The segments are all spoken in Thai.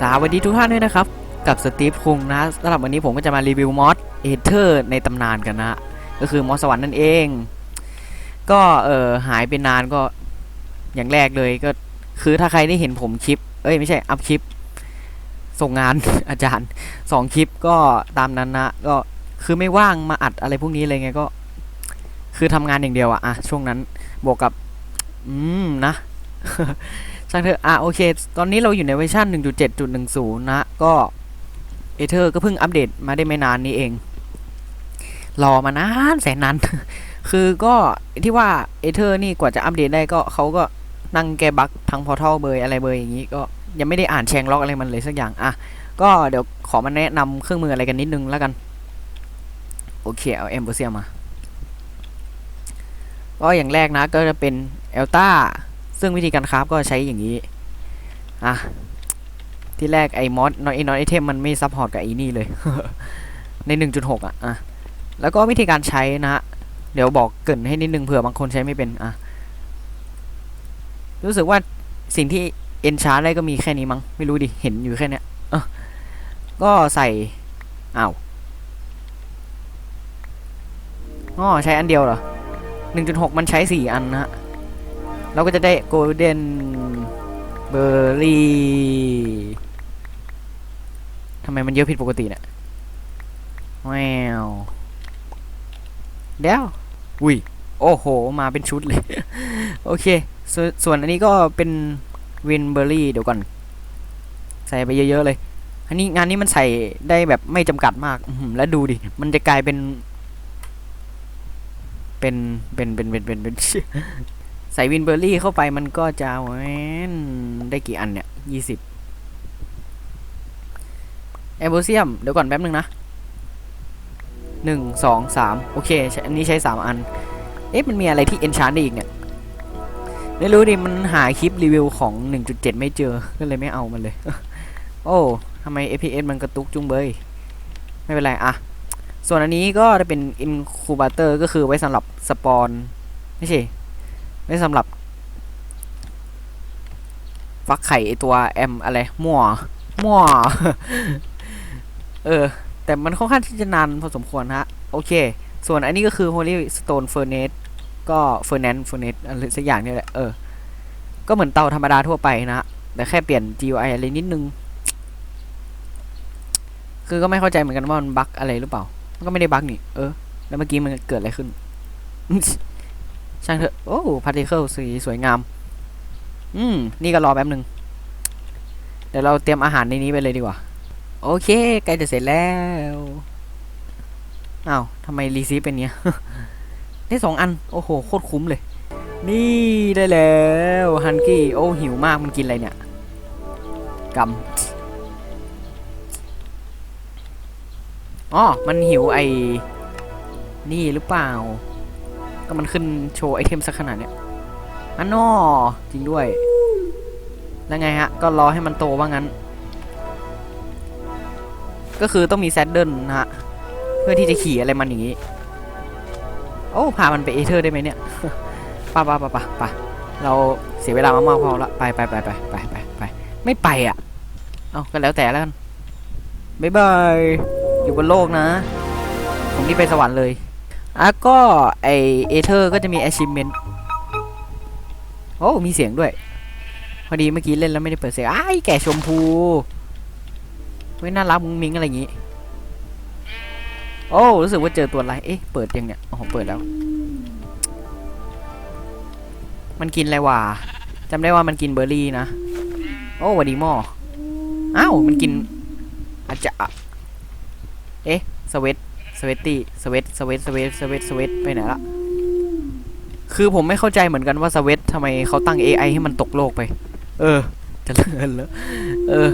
สวัสดีทุกท่านด้วยนะครับ กับสตีฟคุงนะสำหรับวันนี้ผมก็จะมารีวิวมอสเอเธอร์ในตำนานกันนะก็คือมอสสวรรค์นั่นเอง ก็เออหายไปนานก็อย่างแรกเลยก็คือถ้าใครได้เห็นผมคลิป เอ้ยไม่ใช่อัพคลิป ส่งงาน อาจารย์สองคลิปก็ตามนั้นนะก็คือไม่ว่างมาอัดอะไรพวกนี้เลยไงก็ คือทำงานอย่างเดียวอะอะช่วงนั้นบวกกับ อืมนะ ช่างเถอะอะโอเค ตอนนี้เราอยู่ในเวอร์ชัน1.7.10 นะ ก็เอเธอร์ก็เพิ่งอัปเดตมาได้ไม่นานนี้เอง รอมานานแสนนาน คือก็ที่ว่าเอเธอร์นี่กว่าจะอัปเดตได้ก็เขาก็นั่งแกบักทั้งพอทัลเบยอะไรเบยอย่างนี้ก็ยังไม่ได้อ่านแชงล็อกอะไรมันเลยสักอย่าง อะ ก็เดี๋ยวขอมาแนะนำเครื่องมืออะไรกันนิดนึงแล้วกัน โอเค เอาเอมโบเซียมา ก็อย่างแรกนะก็จะเป็นเอลต้า ซึ่งวิธีการคราฟก็ใช้อย่างนี้อะที่แรกไอ้มอสนอยนอยไอเทมมันไม่ซัพพอร์ตกับไอ้นี่เลย ใน 1.6 อะอะแล้วก็วิธีการใช้นะฮะเดี๋ยวบอกเกินให้นิดนึงเผื่อบางคนใช้ไม่เป็นอะรู้สึกว่าสิ่งที่เอนชาร์ได้ก็มีแค่นี้มั้งไม่รู้ดิเห็นอยู่แค่เนี้ยก็ใส่อ้าวอ๋อใช้อันเดียวเหรอ 1.6 มันใช้ 4 อันนะฮะ เราก็จะได้ golden berry ทำไมมันเยอะผิดปกติเนี่ยแววเดี๋ยวอุ้ยโอ้โห มาเป็นชุดเลย โอเคสวนส่วนอันนี้ก็เป็น win berry เดี๋ยวก่อน ใส่ไปเยอะๆเลย อันนี้งานนี้มันใส่ได้แบบไม่จำกัดมากอื้อหือแล้วดูดิ มันจะกลายเป็น เป็น เป็น เป็น เป็น เป็นเป็น ใส่วินเบอร์รี่เข้าไปมันก็จะได้กี่อันเนี่ยยี่สิบแอมโบเซียม เดี๋ยวก่อนแป๊บนึงนะหนึ่งสองสามโอเค อันนี้ใช้สามอัน เอ๊ะ มันมีอะไรที่เอนชานได้อีกเนี่ย ไม่รู้ดิ มันหาคลิปรีวิวของ 1.7 ไม่เจอ ก็เลยไม่เอามันเลย โอ้ทำไม FPS มันกระตุกจุงเบย ไม่เป็นไรอะ ส่วนอันนี้ก็จะเป็น incubator ก็คือไว้สำหรับสปอน ไม่ใช่ ไม่สำหรับฟักไข่ไอตัวแอมอะไรมั่วมั่วเออ แต่มันค่อนข้างที่จะนานพอสมควรฮะ โอเค ส่วนอันนี้ก็คือ Holy Stone Furnace ก็ Furnace Furnace อะไรสักอย่างนี่แหละ เออ ก็เหมือนเตาธรรมดาทั่วไปนะฮะแต่แค่เปลี่ยน GUI อะไรนิดนึง คือก็ไม่เข้าใจเหมือนกันว่ามันบั๊กอะไรหรือเปล่า มันก็ไม่ได้บั๊กนี่ เออ แล้วเมื่อกี้มันเกิดอะไรขึ้น ช่างเถอะ โอ้พาร์ติเคิลสีสวยงาม อืม นี่ก็รอแป๊บหนึ่ง เดี๋ยวเราเตรียมอาหารในนี้ไปเลยดีกว่า โอเค ใกล้จะเสร็จแล้วอ้าวทำไมรีซีเป็นเนี้ย ได้สองอัน โอ้โห โคตรคุ้มเลย นี่ได้แล้วฮันกี้ โอ้ หิวมากมันกินอะไรเนี่ยกำอ๋อ มันหิวไอ้ นี่หรือเปล่า ก็มันขึ้นโชว์ไอเทมสักขนาดเนี้ยอันนอจริงด้วย แล้วไงฮะ ก็รอให้มันโตว่างั้น ก็คือต้องมีแซดเดิลนะฮะ เพื่อที่จะขี่อะไรมันอย่างนี้ โอ้ พามันไปเอเธอร์ได้ไหมเนี่ยป่ะป่ะป่ะป่ะป่ะเราเสียเวลามามากพอละไปไปไปไปไปไปไปไม่ไปอะ เอาก็แล้วแต่แล้วกันบ๊ายบาย อยู่บนโลกนะ ผมนี่ไปสวรรค์เลย อะก็ไอเอเธอร์ก็จะมี achievement โอ้ มีเสียงด้วย พอดีเมื่อกี้เล่นแล้วไม่ได้เปิดเสียงไอ้แก่ชมพูเฮ้ยน่ารักมุ้งมิ้งอะไรอย่างงี้ โอ้รู้สึกว่าเจอตัวอะไร เอ๊ะ เปิดยังเนี่ยโอ้โหเปิดแล้ว มันกินอะไรวะจำได้ว่ามันกินเบอร์รี่นะ โอ้วัดดีหมออ้าว มันกินอาจจะ เอ๊ะสเวต สเวตตี้สเวตสเวตสเวตสเวตสเวตไปไหนละคือผมไม่เข้าใจเหมือนกันว่าสเวตทำไมเขาตั้ง AI ให้มันตกโลกไป เออ จะเลินแล้วเออ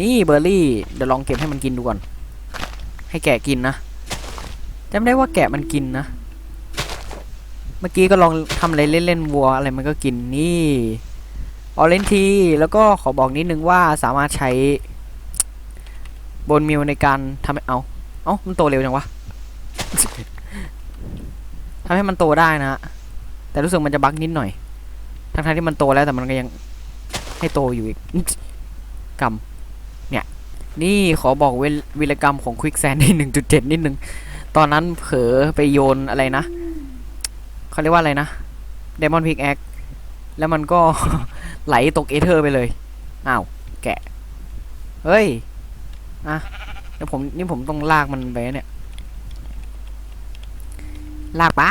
นี่เบอร์รี่ เดี๋ยวลองเก็บให้มันกินดูก่อน ให้แกะกินนะจำได้ว่าแกะมันกินนะ เมื่อกี้ก็ลองทำอะไรเล่นๆวัวอะไรมันก็กินนี่ออเรนทีแล้วก็ขอบอกนิดนึงว่าสามารถใช้ บนมิวในการทำให้เอาเอ้ามันโตเร็วจังวะ ทำให้มันโตได้นะฮะ แต่รู้สึกมันจะบั๊กนิดหน่อย ทั้งๆที่มันโตแล้วแต่มันก็ยังให้โตอยู่อีกกรรมเนี่ย นี่ขอบอกเวลวีรกรรมของควิกแซนในหนึ่งจุดเจ็ดนิดนึง ตอนนั้นเผลอไปโยนอะไรนะเขาเรียกว่าอะไรนะเดมอนพิกแอคแล้วมันก็ไหลตกเอเธอร์ไปเลย อ้าว แกะ เฮ้ย อะเดี๋ยวผมนี่ผมต้องลากมันไปเนี่ย ลากไป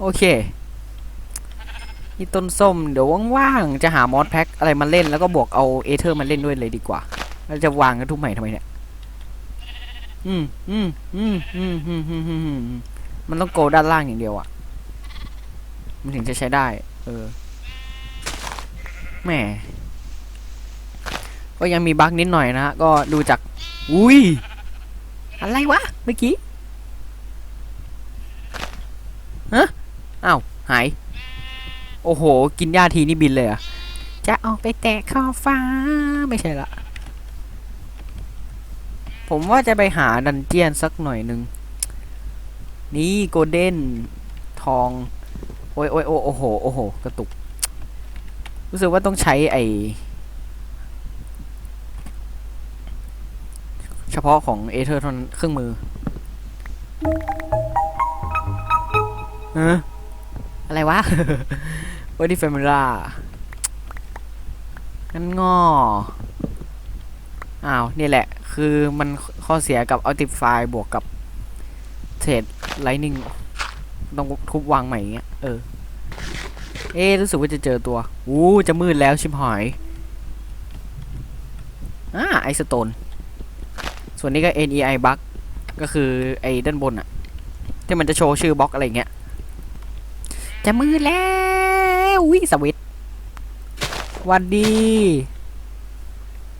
โอเค นี่ต้นส้มเดี๋ยวว่างๆจะหามอสแพ็คอะไรมาเล่นแล้วก็บวกเอาเอเธอร์มาเล่นด้วยเลยดีกว่าแล้วจะวางกันทุกใหม่ทำไมเนี่ย อืมอืมอืมอืมอืมอืมอืมมันต้องโกด้านล่างอย่างเดียวอะ มันถึงจะใช้ได้ เออ แหม ก็ยังมีบั๊กนิดหน่อยนะฮะก็ดูจาก อุ้ย อะไรวะ เมื่อกี้ฮะอ้าว หาย โอ้โห กินหญ้าทีนี่บินเลยอะจะออกไปแตะขอฟ้า ไม่ใช่ละ ผมว่าจะไปหาดันเจียนสักหน่อยหนึ่ง นี่โกลเด้น ทอง โอ้ยโอ้ยโอ้โห โอ้โห กระตุก รู้สึกว่าต้องใช้ไอ เฉพาะของเอเธอร์ทอนเครื่องมือเอออะไรวะวันที่เฟมิล่างั้นงออ้าว นี่แหละ คือมันข้อเสียกับ a u t i f y บวกกับเทรดไลนิ่งต้องทุบวางใหม่อย่างเงี้ย เออ เอ๊รู้สึกว่าจะเจอตัว อู้จะมืดแล้วชิบหายอ่าไอสโตน ส่วนนี้ก็ NEI bug ก็คือไอ้ด้านบนอะที่มันจะโชว์ชื่อบล็อกอะไรเงี้ย จะมืดแล้ววิสวิตวันดี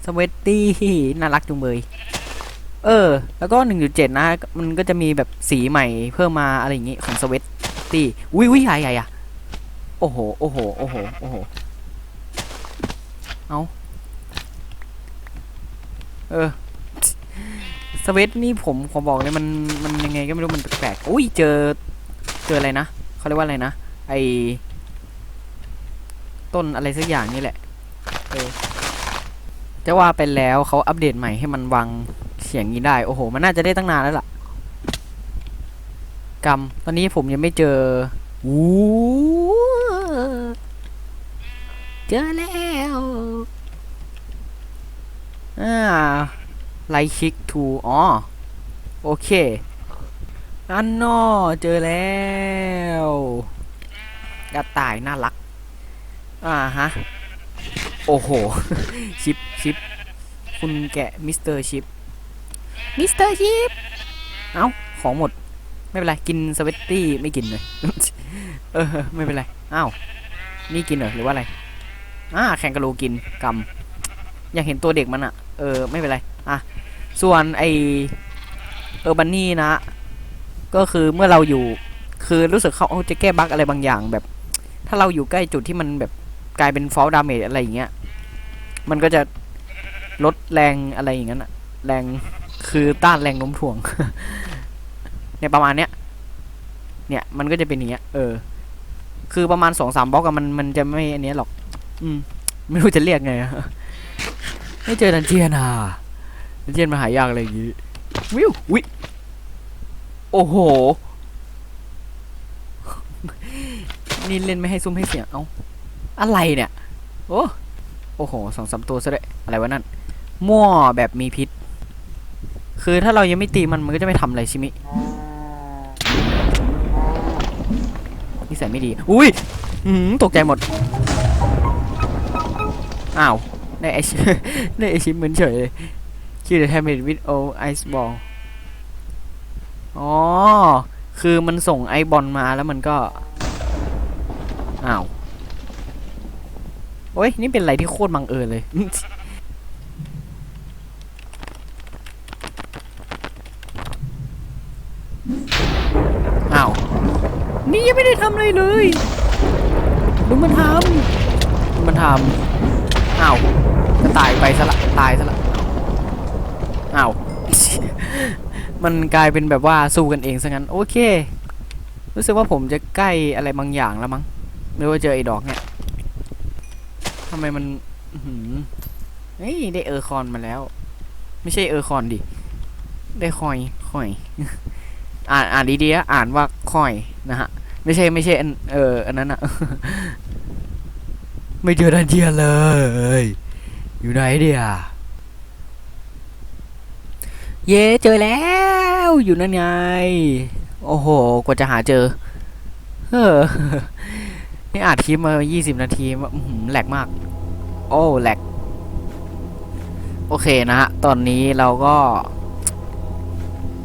สวีตตี้น่ารักจุงเบย เออ แล้วก็ 1.7 นะ มันก็จะมีแบบสีใหม่เพิ่มมาอะไรอย่างงี้ของสวีตตี้วิวิใหญ่ใหญ่อะโอ้โห โอ้โห โอ้โห โอ้โห เอาเออ สวีตนี่ผมขอบอกเลยมันมันยังไงก็ไม่รู้มันแปลกๆอุ้ยเจอเจออะไรนะเขาเรียกว่าอะไรนะไอต้นอะไรสักอย่างนี่แหละเออจะว่าไปแล้วเขาอัปเดตใหม่ให้มันวางเสียงนี้ได้ โอ้โห มันน่าจะได้ตั้งนานแล้วล่ะกรรมตอนนี้ผมยังไม่เจอวูเจอแล้วอ่า ไลชิกทูอ๋อ โอเค อันนอเจอแล้วกระต่ายน่ารัก อ่าฮะ โอ้โห ชิปชิป คุณแกะมิสเตอร์ชิป มิสเตอร์ชิป เอ้า ของหมด ไม่เป็นไร กินสเวตตี้ไม่กินเลย เออ ไม่เป็นไร อ้าว นี่กินเหรอ หรือว่าอะไร อ่า แข่งกระโลกินกำอยากเห็นตัวเด็กมันอะเออ ไม่เป็นไร อะ ส่วนไอเออบันนี่นะ ก็คือเมื่อเราอยู่คือรู้สึกเขาจะแก้บั๊กอะไรบางอย่างแบบ ถ้าเราอยู่ใกล้จุดที่มันแบบกลายเป็นฟอลดาเมจอะไรอย่างเงี้ย มันก็จะลดแรงอะไรอย่างนั้นอะแรงคือต้านแรงโน้มถ่วงเนี่ยประมาณเนี้ย เนี่ยมันก็จะเป็นอย่างเงี้ย เออ คือประมาณสองสามบล็อกอะมันมันจะไม่อันเนี้ยหรอก อืม ไม่รู้จะเรียกไงไม่เจอดันเจียนอะ เจนมาหายากอะไรอย่างงี้วิววิโอ้โห นี่เล่นไม่ให้ซุ้มให้เสียง เอ้า อะไรเนี่ย โอ้โอ้โหสองสามตัวซะด้วยอะไรวะนั่น มั่วแบบมีพิษ คือถ้าเรายังไม่ตีมันมันก็จะไม่ทำอะไรใช่ไหมนิสัยไม่ดี อุ้ยอืมตกใจหมด อ้าว ได้ไอชิได้ไอชิมเหมือนเฉย เลยคิวเดอะแฮมเมดวิดโอไอซ์บอลอ๋อ คือมันส่งไอบอลมาแล้วมันก็ อ้าว โอ้ย นี่เป็นอะไรที่โคตรบังเอิญเลย อ้าว นี่ยังไม่ได้ทำอะไรเลย ดูมันทำ มันทำ อ้าวจะตายไปซะละ ตายซะละ อ้าว มันกลายเป็นแบบว่าสู้กันเองซะงั้น โอเค รู้สึกว่าผมจะใกล้อะไรบางอย่างแล้วมั้งไม่ว่าเจอไอ้ดอกเนี่ยทำไมมันหือเฮ้ยได้เออคอนมาแล้ว ไม่ใช่เออคอนดิ ได้คอยคอย อ่านอ่านดีๆอ่านว่าคอยนะฮะ ไม่ใช่ไม่ใช่อันเอออันนั้นอะไม่เจอดันเจียนเลย อยู่ไหนเดีย เย้เจอแล้วอยู่นั่นไง โอ้โห กว่าจะหาเจอ เออนี่อัดคลิปมา 20 นาทีแหลกมาก โอ้แหลก โอเคนะฮะ ตอนนี้เราก็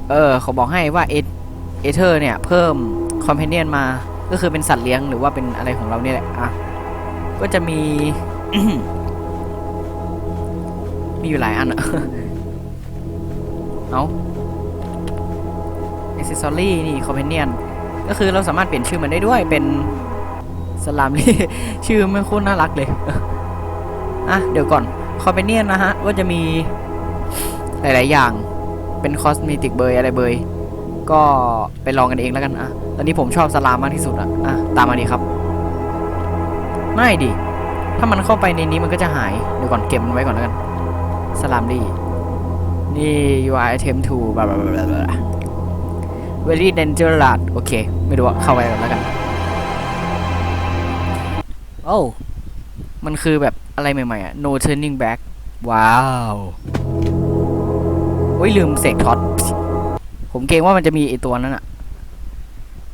เออเขาบอกให้ว่าเอเอเธอร์เนี่ย เพิ่มคอมเพนเนียนมา ก็คือเป็นสัตว์เลี้ยงหรือว่าเป็นอะไรของเราเนี่ยแหละ อะ ก็จะมี มีอยู่หลายอันอะ เอาอเซสซอรี่นี่คอมเพนเนียนก็คือเราสามารถเปลี่ยนชื่อมันได้ด้วยเป็นสลามลี่ชื่อไม่โคตรน่ารักเลยอะเดี๋ยวก่อนคอมเพนเนียนนะฮะว่าจะมีหลาย ๆ อย่างเป็นคอสเมติกเบยอะไรเบยก็ไปลองกันเองแล้วกันอะตอนนี้ผมชอบสลามมากที่สุดอะอะตามมาดีครับ ไม่ดิถ้ามันเข้าไปในนี้มันก็จะหายเดี๋ยวก่อนเก็บมันไว้ก่อนแล้วกันสลามลี่ นี่ you are item to บลาบลาบลาบลา very dangerous โอเค ไม่รู้ว่าเข้าไปก่อนแล้วกัน โอ้มันคือแบบอะไรใหม่ๆอะ no turning back ว้าวโอ้ยลืมเสกท็อต ผมเกรงว่ามันจะมีไอตัวนั้นอะ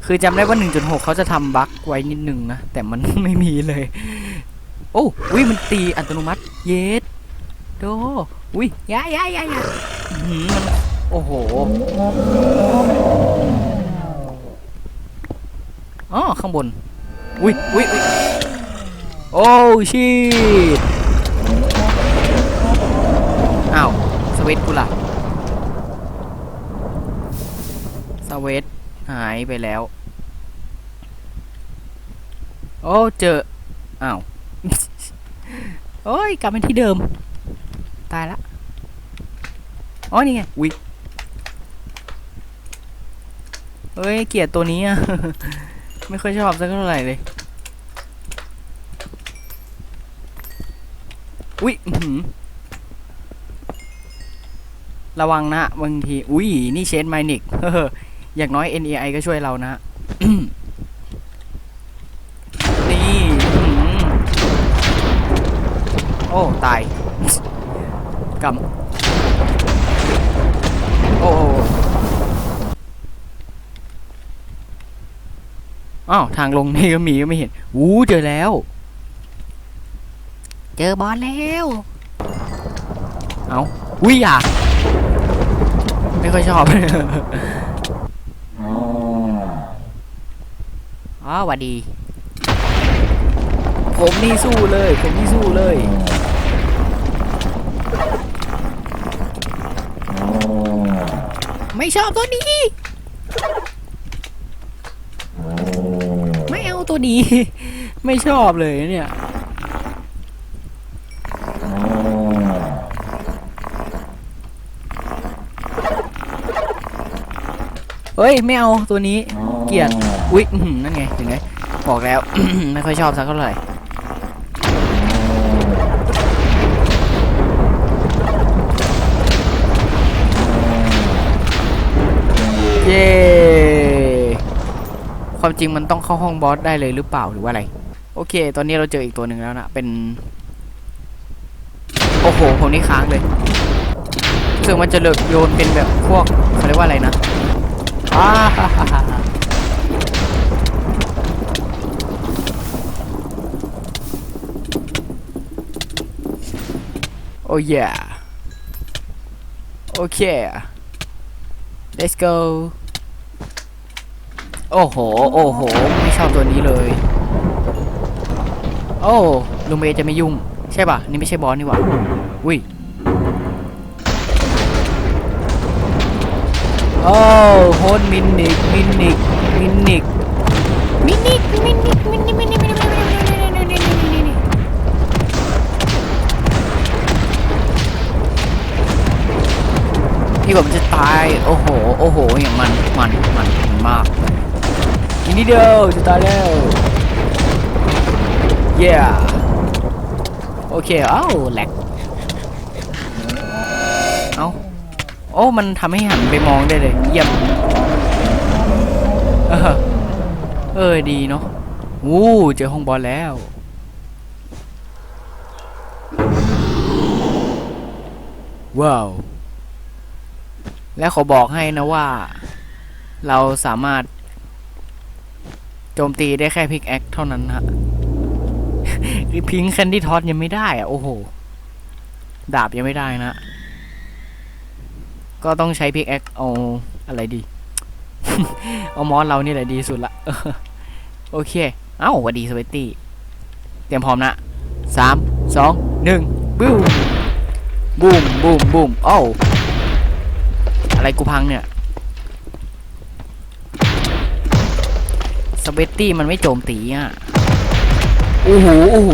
คือจำได้ว่า 1.6 เขาจะทำบั๊กไว้นิดนึงนะ แต่มันไม่มีเลย โอ้อุ้ยมันตีอัตโนมัติ เยสโด อุ้ยยายายายาอื้อหือมันโอ้โหอ๋อข้างบน อุ้ยอุ้ยอุ้ยโอ้ชิตอ้าว สวิตช์กูล่ะ สวิตช์หายไปแล้ว โอ้ เจอ อ้าว โอ้ย กลับมาที่เดิม ตายละอ๋อนี่ไงวิเฮ้ย เกลียดตัวนี้อะ ไม่ค่อยชอบสักเท่าไหร่เลยอุ้ยอื้อหือระวังนะบางที อุ้ย นี่เชนไมนิกอย่างน้อย NAI ก็ช่วยเรานะนี่อื้อหือโอ้ ตาย กำโอ้โอ้โอ้อ้าวทางลงนี่ก็มีก็ไม่เห็นวู้เจอแล้ว เจอบอลแล้ว เอาอุ้ยอย่าไม่ค่อยชอบอ๋อหวัดดี ผมนี่สู้เลย ผมนี่สู้เลย ไม่ชอบตัวนี้ ไม่เอาตัวนี้ ไม่ชอบเลยเนี่ยเฮ้ยไม่เอาตัวนี้เกลียดอุ๊ยนั่นไงเห็นไหมบอกแล้ว ไม่ค่อยชอบสักเท่าไหร่ ย้ความจริงมันต้องเข้าห้องบอสได้เลยหรือเปล่าหรือว่าอะไร โอเค ตอนนี้เราเจออีกตัวหนึ่งแล้วนะเป็น โอ้โหผมนี่ค้างเลยรู้สึกมันจะเลิกโยนเป็นแบบพวกเขาเรียกว่าอะไรนะอ้าโอ้ยโอเค let's go โอ้โห โอ้โห ไม่ชอบตัวนี้เลย โอ้ลุงเมย์จะไม่ยุ่ง ใช่ป่ะ นี่ไม่ใช่บอสนี่หว่า อุ้ย โอ้โฮนมินนิก มินนิก มินนิก มินนิก มินนิก มินนิก มินนิก มินนิก มินนิก มินนิก มินนิก มินนิก มินนิก มินนิกที่ผมจะตายโอ้โหโอ้โหอย่างมันมันมันมันมาก อีกนิดเดียวจะตายแล้ว yeah โอเคเอ้าแหลกเอ้าโอ้มันทำให้หันไปมองได้เลย เยี่ยม เออเออดีเนาะวู้เจอห้องบอลแล้ว ว้าว และขอบอกให้นะว่า เราสามารถ โจมตีได้แค่พิกแอคเท่านั้นฮะคือพิงแคนดี้ทอสยังไม่ได้อะโอ้โห ดาบยังไม่ได้นะ ก็ต้องใช้พิกแอคเอาอะไรดี เอามอสเรานี่แหละดีสุดละโอเค เอ้าวัดีสวีตตี้ เตรียมพร้อมนะสามสองหนึ่งบูมบูมบูมบูมโอ้าอะไรกูพังเนี่ย สเวตตี้มันไม่โจมตีอะโอ้โหโอ้โห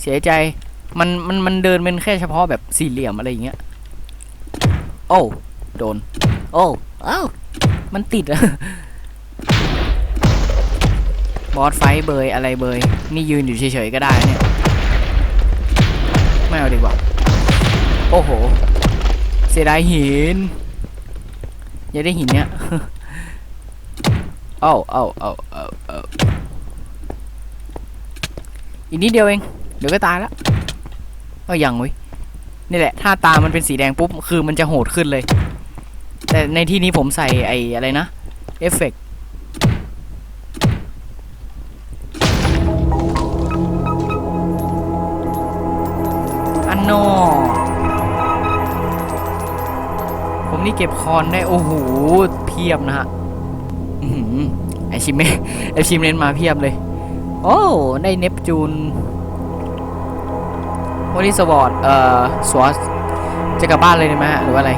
เสียใจมันมันมันเดินเป็นแค่เฉพาะแบบสี่เหลี่ยมอะไรอย่างเงี้ย โอ้โดน โอ้เอ้ามันติดอะบอสไฟท์เบยอะไรเบยนี่ยืนอยู่เฉยๆก็ได้เนี่ย ไม่เอาดีกว่า โอ้โห เสียดายหิน อย่าได้หินเนี้ยเอาเอาเอาเอาเอาอีกนิดเดียวเอง เดี๋ยวก็ตายแล้วก็ยังเว้ยนี่แหละ ถ้าตามันเป็นสีแดงปุ๊บ คือมันจะโหดขึ้นเลย แต่ในที่นี้ผมใส่ไอ้อะไรนะ เอฟเฟกอันโน ผมนี่เก็บคอนได้ โอ้โห เพียบนะฮะ ไอชิมเมไอชิมเมนมาเพียบเลย โอ้ได้เนปจูนวันนี้สวอตเอ่อสวอตจะกลับบ้านเลยไหมฮะหรือว่าอะไร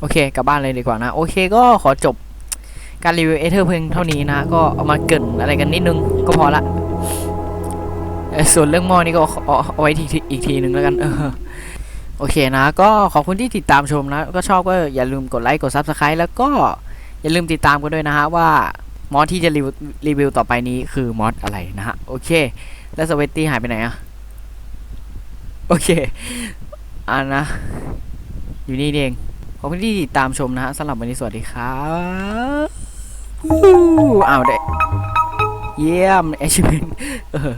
โอเค กลับบ้านเลยดีกว่านะ โอเคก็ขอจบการรีวิวเอเธอร์เพียงเท่านี้นะ ก็เอามาเกินอะไรกันนิดนึงก็พอละส่วนเรื่องหม้อนี่ก็เอาเอาไว้ทีอีกทีนึงแล้วกันเออโอเคนะ ก็ขอบคุณที่ติดตามชมนะ ก็ชอบก็อย่าลืมกดไลค์ กด Subscribe แล้วก็ อย่าลืมติดตามกันด้วยนะฮะว่ามอสที่จะรีวิวรีวิวต่อไปนี้คือมอสอะไรนะฮะ โอเค แล้วสเวตตี้หายไปไหนอะโอเคอ่านะ อยู่นี่เองขอบคุณที่ติดตามชมนะฮะสำหรับวันนี้สวัสดีครับวู้อ้าวเด็เยี่ยม achievement เออ